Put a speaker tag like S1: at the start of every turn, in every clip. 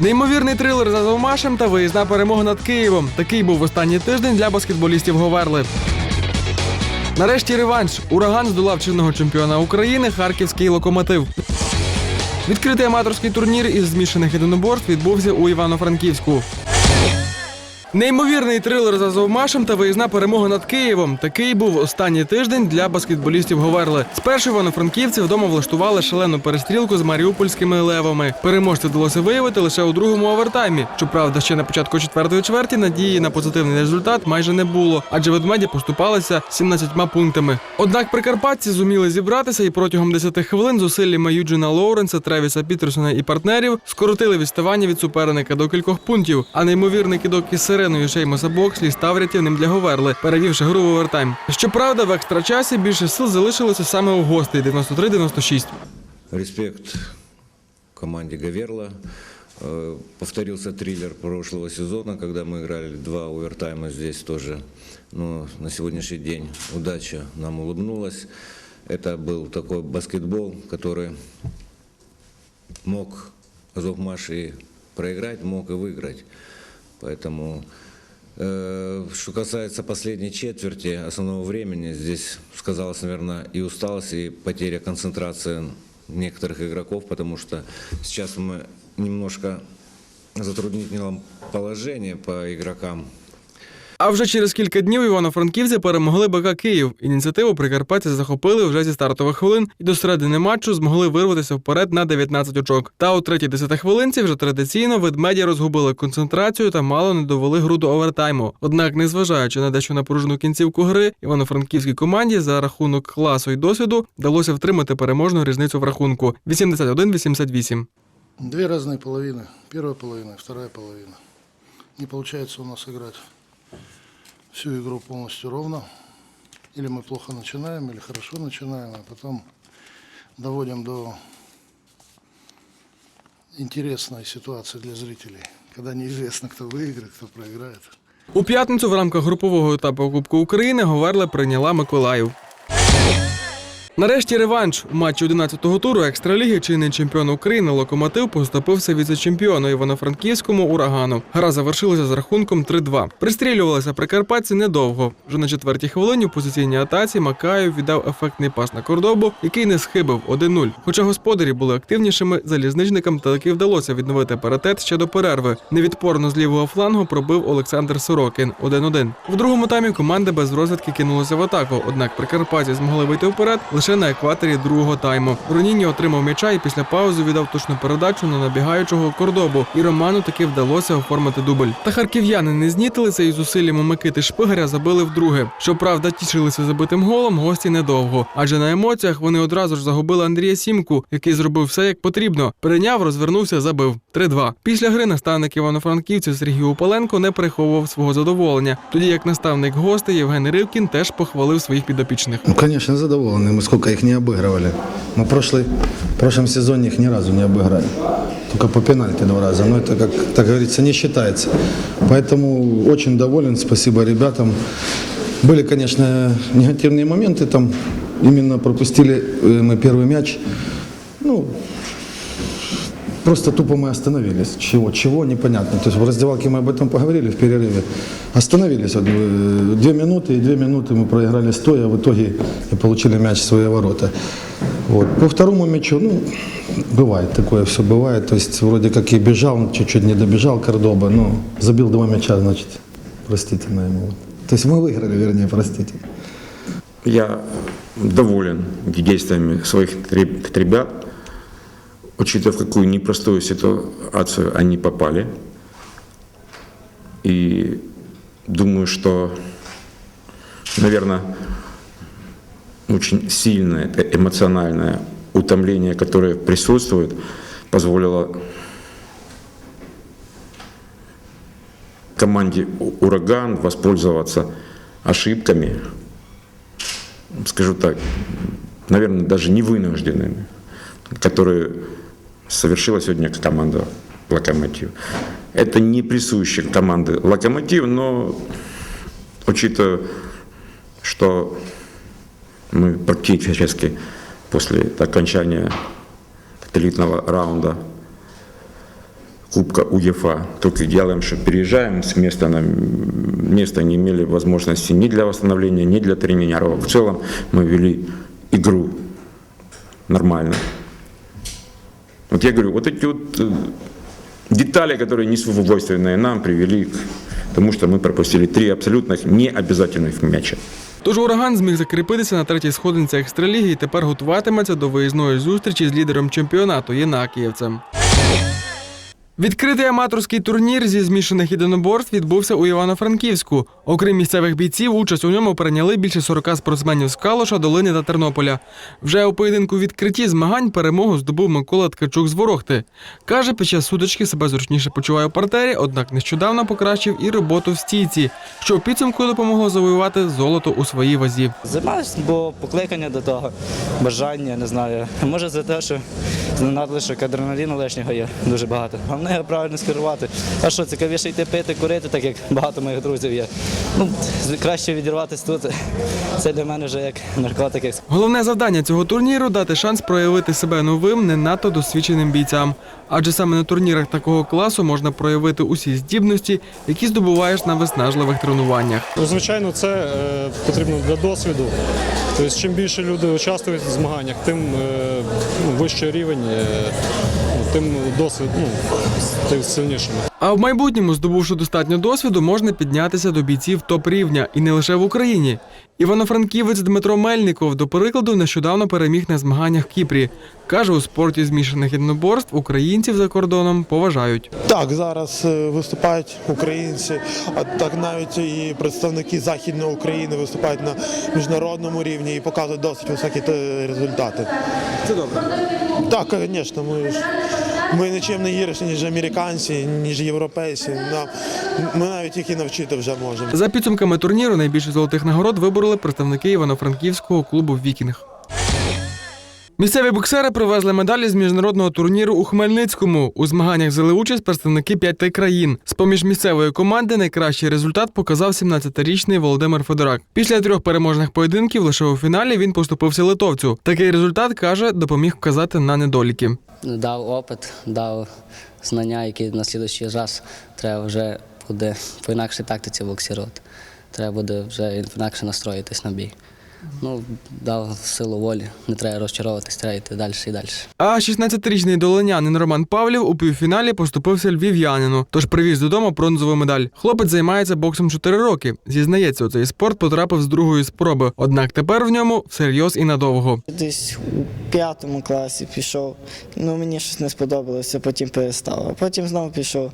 S1: Неймовірний трилер за Завмашем та виїзна перемога над Києвом. Такий був останній тиждень для баскетболістів Говерли. Нарешті реванш. Ураган здолав чинного чемпіона України Харківський локомотив. Відкритий аматорський турнір із змішаних єдиноборств відбувся у Івано-Франківську. Неймовірний трилер за Завмашем та виїзна перемога над Києвом. Такий був останній тиждень для баскетболістів Говерли. Спершу івано-франківці вдома влаштували шалену перестрілку з маріупольськими левами. Переможця вдалося виявити лише у другому овертаймі. Щоправда, ще на початку четвертої чверті надії на позитивний результат майже не було, адже ведмеді поступалися 17 пунктами. Однак прикарпатці зуміли зібратися і протягом 10 хвилин зусиллями Юджина Лоуренса, Тревіса Пітерсона і партнерів скоротили відставання від суперника до кількох пунктів. А неймовірний кидок із сиреною Шеймоса Бокслі став рятівним для Говерли, перевівши гру в овертайм. Щоправда, в екстрачасі більше сил залишилося саме у гостей 93-96.
S2: Респект команде Гаверла. Э, Повторился триллер прошлого сезона, когда мы играли два овертайма здесь тоже. Но на сегодняшний день удача нам улыбнулась. Это был такой баскетбол, который мог Азовмаш и проиграть, мог и выиграть. Поэтому, э, что касается последней четверти основного времени, здесь сказалась, наверное, и усталость, и потеря концентрации некоторых игроков, потому что сейчас мы немножко в затруднительном положении по игрокам.
S1: А вже через кілька днів івано-франківці перемогли БК Київ. Ініціативу прикарпатці захопили вже зі стартових хвилин і до середини матчу змогли вирватися вперед на 19 очок. Та у третій десятихвилинці вже традиційно ведмеді розгубили концентрацію та мало не довели гру до овертайму. Однак, незважаючи на дещо напружену кінцівку гри, івано-франківській команді за рахунок класу і досвіду вдалося втримати переможну різницю в рахунку 81-88.
S3: Две разные половины. Первая половина, вторая половина. Не получается у нас играть всю игру полностью ровно. Или мы плохо начинаем, или хорошо начинаем, а потом доводим до интересной ситуации для зрителей, когда неизвестно, кто выиграет, кто проиграет.
S1: У п'ятницю в рамках групового етапу Кубку України Говерла прийняла Миколаїв. Нарешті реванш у матчі 11-го туру екстраліги чинний чемпіон України Локомотив поступився віце-чемпіону Івано-Франківському урагану. Гра завершилася з рахунком 3-2. Пристрілювалися прикарпатці недовго. Вже на четвертій хвилині в позиційній атаці Макаєв віддав ефектний пас на кордобу, який не схибив 1-0. Хоча господарі були активнішими, залізничникам таки вдалося відновити паритет ще до перерви. Невідпорно з лівого флангу пробив Олександр Сорокін 1-1. В другому таймі команда без розвідки кинулася в атаку. Однак прикарпатці змогли вийти вперед лише на екваторі другого тайму. Роніні отримав м'яча і після паузи віддав точну передачу на набігаючого кордобу. І Роману таки вдалося оформити дубль. Та харків'яни не знітилися і зусиллями Микити Шпигаря забили вдруге. Щоправда, тішилися забитим голом гості недовго, адже на емоціях вони одразу ж загубили Андрія Сімку, який зробив все як потрібно. Прийняв, розвернувся, забив. 3-2. Після гри наставник Івано-Франківців Сергій Упаленко не приховував свого задоволення. Тоді як наставник гостей Євген Ривкін теж похвалив своїх підопічних.
S4: Ну, конечно, задоволены. Мы сколько их не обыгрывали. Мы прошлый, в прошлом сезоне их ни разу не обыграли. Только по пенальти два раза. Но это, как так говорится, не считается. Поэтому очень доволен. Спасибо ребятам. Были, конечно, негативные моменты. Там именно пропустили э, мы первый мяч. Ну, Просто тупо мы остановились. Чего? Чего? Непонятно. То есть в раздевалке мы об этом поговорили в перерыве. Остановились. Вот, э, две минуты, и две минуты мы проиграли стоя, а в итоге и получили мяч в свои ворота. Вот. По второму мячу, ну, бывает, такое все бывает. То есть вроде как и бежал, чуть-чуть не добежал Кордоба, но забил два мяча, значит, простительно ему. То есть мы выиграли, вернее, простите.
S5: Я доволен действиями своих реб- ребят, учитывая, в какую непростую ситуацию они попали. И думаю, что, наверное, очень сильное эмоциональное утомление, которое присутствует, позволило команде «У- «Ураган» воспользоваться ошибками, скажу так, наверное, даже не вынужденными, которые совершила сегодня команда «Локомотив». Это не присуще команды «Локомотив», но учитывая, что мы практически после окончания элитного раунда Кубка УЕФА. Только делаем, что переезжаем с места на место, не имели возможности ни для восстановления, ни для тренировок. В целом мы вели игру нормально. Вот я говорю, вот эти вот э, детали, которые не свойственные нам, привели к тому, что мы пропустили три абсолютных необязательных мяча.
S1: Тож ураган зміг закріпитися на третій сходинці екстраліги і тепер готуватиметься до виїзної зустрічі з лідером чемпіонату Єнакієвцем. Відкритий аматорський турнір зі змішаних єдиноборств відбувся у Івано-Франківську. Окрім місцевих бійців, участь у ньому прийняли більше 40 спортсменів з Калуша, Долини та Тернополя. Вже у поєдинку відкритті змагань перемогу здобув Микола Ткачук з Ворохти. Каже, під час сутички себе зручніше почуває у партері, однак нещодавно покращив і роботу в стійці, що в підсумку допомогло завоювати золото у своїй вазі.
S6: Займаюся, бо покликання до того, бажання, не знаю. Може за те, що надлишок адреналіну лишнього є дуже багато. Головне його правильно скерувати. А що, цікавіше йти пити, курити, так як багато моїх друзів є. Ну, краще відірватися тут. Це для мене вже як наркотик. як
S1: Головне завдання цього турніру дати шанс проявити себе новим, не надто досвідченим бійцям. Адже саме на турнірах такого класу можна проявити усі здібності, які здобуваєш на виснажливих тренуваннях.
S7: Ну, Звичайно, це е, потрібно для досвіду. Тобто, чим більше люди участвують в змаганнях, тим е, ну, вищий рівень, е, тим досвід ну, тим сильнішим.
S1: А в майбутньому, здобувши достатньо досвіду, можна піднятися до бійців топ-рівня і не лише в Україні. Івано-франківець Дмитро Мельников, до прикладу, нещодавно переміг на змаганнях в Кіпрі. Каже, у спорті змішаних єдиноборств українців за кордоном поважають.
S8: Так, зараз е, виступають українці, а так навіть і представники Західної України виступають на міжнародному рівні і показують досить високі е, результати. Це добре. Так, звісно, ми ж ми нічим не гірші, ніж американці, ніж європейці. Нам, ми навіть їх і навчити вже можемо.
S1: За підсумками турніру найбільше золотих нагород вибороли представники івано-франківського клубу Вікінг. Місцеві боксери привезли медалі з міжнародного турніру у Хмельницькому. У змаганнях взяли участь представники п'яти країн. З поміж місцевої команди найкращий результат показав 17-річний Володимир Федорак. Після трьох переможних поєдинків лише у фіналі він поступився литовцю. Такий результат каже, допоміг вказати на недоліки.
S9: дав опит, дав знання, які на слідуючий раз треба вже буде по інакшій тактиці боксувати. Треба буде вже інакше настроїтись на бій. Ну, дав силу волі, не треба розчаровуватись, треба йти далі і далі.
S1: А 16-річний долинянин Роман Павлів у півфіналі поступився львів'янину, тож привіз додому бронзову медаль. Хлопець займається боксом 4 роки. Зізнається, у цей спорт потрапив з другої спроби. Однак тепер в ньому всерйоз і надовго.
S10: Десь у п'ятому класі пішов. Ну мені щось не сподобалося, потім перестав. А потім знову пішов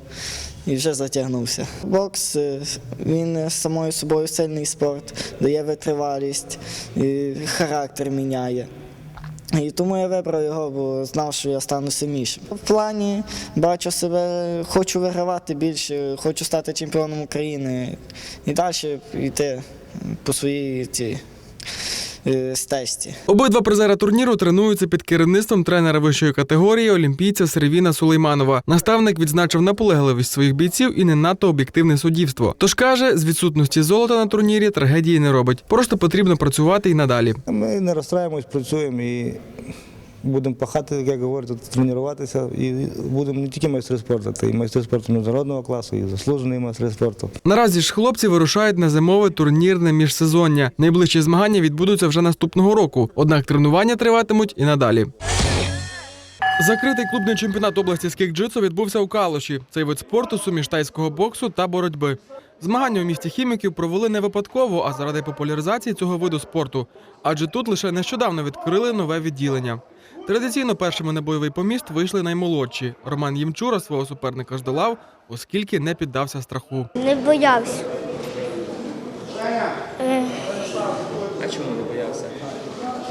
S10: і вже затягнувся. Бокс е, він самою собою сильний спорт, дає витривалість, і характер міняє. І тому я вибрав його, бо знав, що я стану сильнішим. В плані бачу себе, хочу вигравати більше, хочу стати чемпіоном України і далі йти по своїй цій стежці.
S1: Обидва призери турніру тренуються під керівництвом тренера вищої категорії олімпійця Сервіна Сулейманова. Наставник відзначив наполегливість своїх бійців і не надто об'єктивне суддівство. Тож каже, з відсутності золота на турнірі трагедії не робить. Просто потрібно працювати і надалі.
S11: Ми не розстраємось, працюємо і будемо пахати, як говорять, тренуватися. І будемо не тільки майстри спорту, а й майстри спорту міжнародного класу, і заслужений майстри спорту.
S1: Наразі ж хлопці вирушають на зимове турнірне міжсезоння. Найближчі змагання відбудуться вже наступного року. Однак тренування триватимуть і надалі. Закритий клубний чемпіонат області з кікджитсу відбувся у Калуші. Цей вид спорту суміш тайського боксу та боротьби. Змагання у місті хіміків провели не випадково, а заради популяризації цього виду спорту. Адже тут лише нещодавно відкрили нове відділення. Традиційно першими на бойовий поміст вийшли наймолодші. Роман Ємчура свого суперника здолав, оскільки не піддався страху.
S12: Не боявся.
S6: А чому не боявся?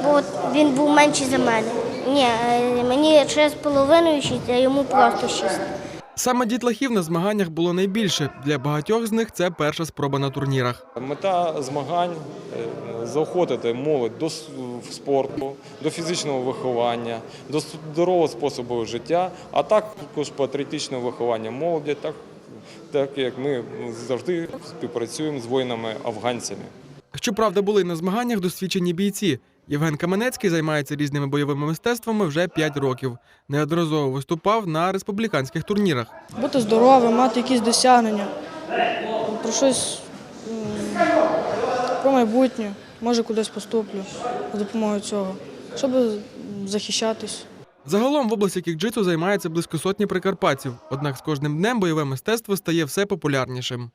S12: Бо він був менший за мене. Ні, е, мені 6,5 6, а йому просто 6.
S1: Саме дітлахів на змаганнях було найбільше. Для багатьох з них це перша спроба на турнірах.
S7: Мета змагань е, заохотити молодь до спорту, до фізичного виховання, до здорового способу життя, а також патріотичного виховання молоді, так, так як ми завжди співпрацюємо з воїнами-афганцями.
S1: Щоправда, були на змаганнях досвідчені бійці. Євген Каменецький займається різними бойовими мистецтвами вже 5 років. Неодноразово виступав на республіканських турнірах.
S13: бути здоровим, мати якісь досягнення, про щось про майбутнє, може кудись поступлю за допомогою цього, щоб захищатись.
S1: Загалом в області кікджитсу займається близько сотні прикарпатців, однак з кожним днем бойове мистецтво стає все популярнішим.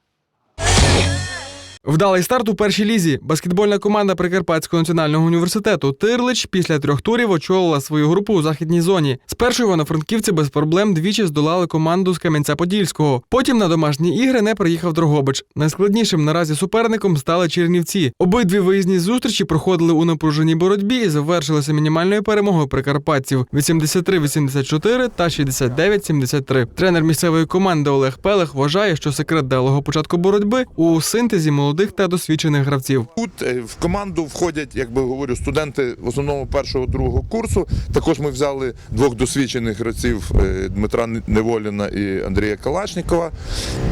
S1: Вдалий старт у першій лізі. Баскетбольна команда Прикарпатського національного університету Тирлич після трьох турів очолила свою групу у західній зоні. Спершу івано-франківці без проблем двічі здолали команду з Кам'янця-Подільського. Потім на домашні ігри не приїхав Дрогобич. Найскладнішим наразі суперником стали Чернівці. Обидві виїзні зустрічі проходили у напруженій боротьбі і завершилися мінімальною перемогою прикарпатців 83-84 та 69-73. Тренер місцевої команди Олег Пелех вважає, що секрет далого початку боротьби у синтезі молодих та досвідчених гравців.
S14: Тут е, в команду входять, як би говорю, студенти в основному першого другого курсу. Також ми взяли двох досвідчених гравців е, Дмитра Неволіна і Андрія Калашнікова,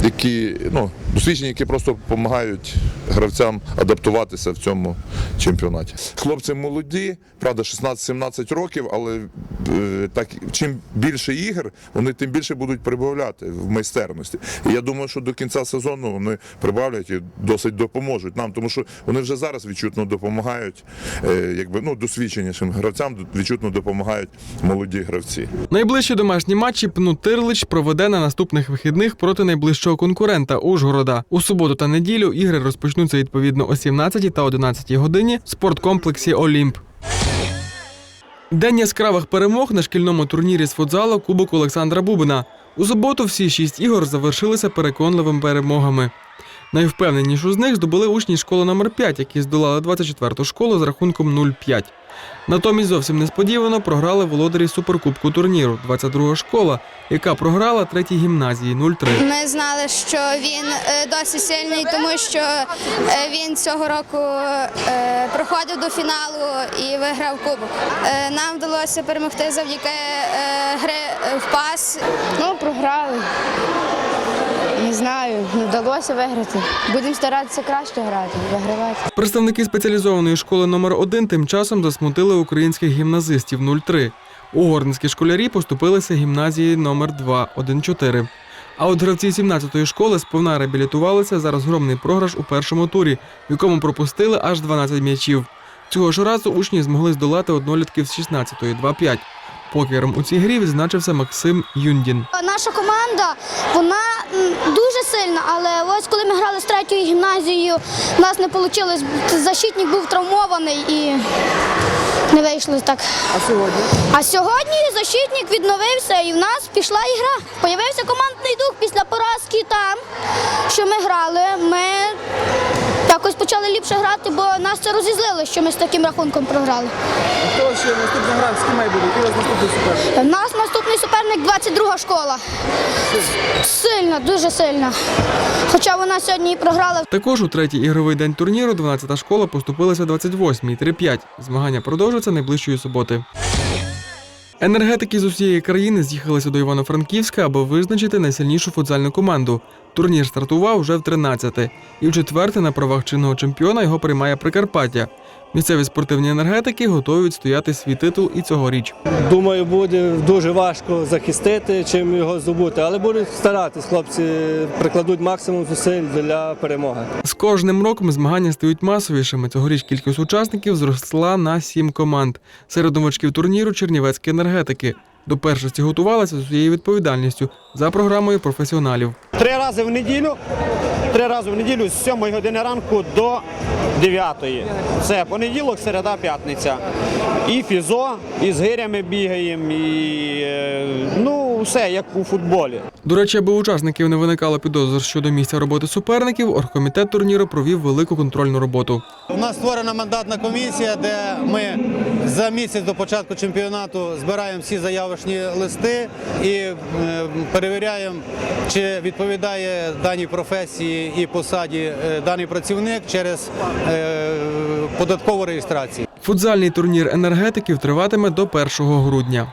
S14: які ну, досвідчені, які просто допомагають гравцям адаптуватися в цьому чемпіонаті. Хлопці молоді, правда, 16-17 років, але е, так чим більше ігор, вони тим більше будуть прибавляти в майстерності. І я думаю, що до кінця сезону вони прибавлять і досить допоможуть нам, тому що вони вже зараз відчутно допомагають, е, якби ну досвідченішим гравцям відчутно допомагають молоді гравці.
S1: Найближчі домашні матчі Пну Тирлич проведе на наступних вихідних проти найближчого конкурента Ужгорода. У суботу та неділю ігри розпочнуться відповідно о 17 та 11 годині в спорткомплексі Олімп. День яскравих перемог на шкільному турнірі з футзалу Кубок Олександра Бубина. У суботу всі шість ігор завершилися переконливими перемогами. Найвпевненішу з них здобули учні школи номер 5 які здолали 24-ту школу з рахунком 0-5. Натомість зовсім несподівано програли володарі суперкубку турніру 22 школа, яка програла третій гімназії 0-3.
S12: Ми знали, що він е, досить сильний, тому що е, він цього року е, проходив до фіналу і виграв кубок. Нам вдалося перемогти завдяки гри в пас.
S13: Ну, програли. Знаю, не вдалося виграти. Будемо старатися краще грати, вигравати.
S1: Представники спеціалізованої школи номер 1 тим часом засмутили українських гімназистів 0-3. Угорницькі школярі поступилися гімназії номер 2 1-4. А от гравці 17-ї школи сповна реабілітувалися за розгромний програш у першому турі, в якому пропустили аж 12 м'ячів. Цього ж разу учні змогли здолати однолітків з 16-ї 2-5. Покером у цій грі відзначився Максим Юндін.
S12: Наша команда вона дуже сильна, але ось коли ми грали з третьою гімназією, у нас не вийшло. Защитник був травмований і не вийшло так. А сьогодні? А сьогодні защитник відновився і в нас пішла ігра. Появився командний дух після поразки там, що ми грали. Ми ліпше грати, бо нас це розізлило, що ми з таким рахунком програли.
S1: Хто ще наступна гра з ким має бути? Який у вас наступний суперник?
S12: У нас наступний суперник 22 школа. Сильна, дуже сильна. Хоча вона сьогодні і програла.
S1: Також у третій ігровий день турніру 12-та школа поступилася 28-й 3-5. Змагання продовжаться найближчої суботи. Енергетики з усієї країни з'їхалися до Івано-Франківська, аби визначити найсильнішу футзальну команду. Турнір стартував вже в 13-те. І в четверте на правах чинного чемпіона його приймає Прикарпаття. Місцеві спортивні енергетики готові відстояти свій титул і цьогоріч.
S6: Думаю, буде дуже важко захистити, чим його здобути, але будуть старатись, хлопці прикладуть максимум зусиль для перемоги.
S1: З кожним роком змагання стають масовішими. Цьогоріч кількість учасників зросла на сім команд. Серед новачків турніру чернівецькі енергетики. До першості готувалася з усією відповідальністю за програмою професіоналів.
S6: Три рази в неділю, три рази в неділю з 7 години ранку до 9. Це понеділок, середа, п'ятниця. І фізо, і з гирями бігаємо, і е, ну все як у футболі.
S1: До речі, аби учасників не виникало підозр щодо місця роботи суперників, оргкомітет турніру провів велику контрольну роботу.
S6: У нас створена мандатна комісія, де ми за місяць до початку чемпіонату збираємо всі заявочні листи і е, перевіряємо, чи відповідає даній професії і посаді е, даний працівник через е, податкову реєстрацію.
S1: Футзальний турнір енергетиків триватиме до 1 грудня.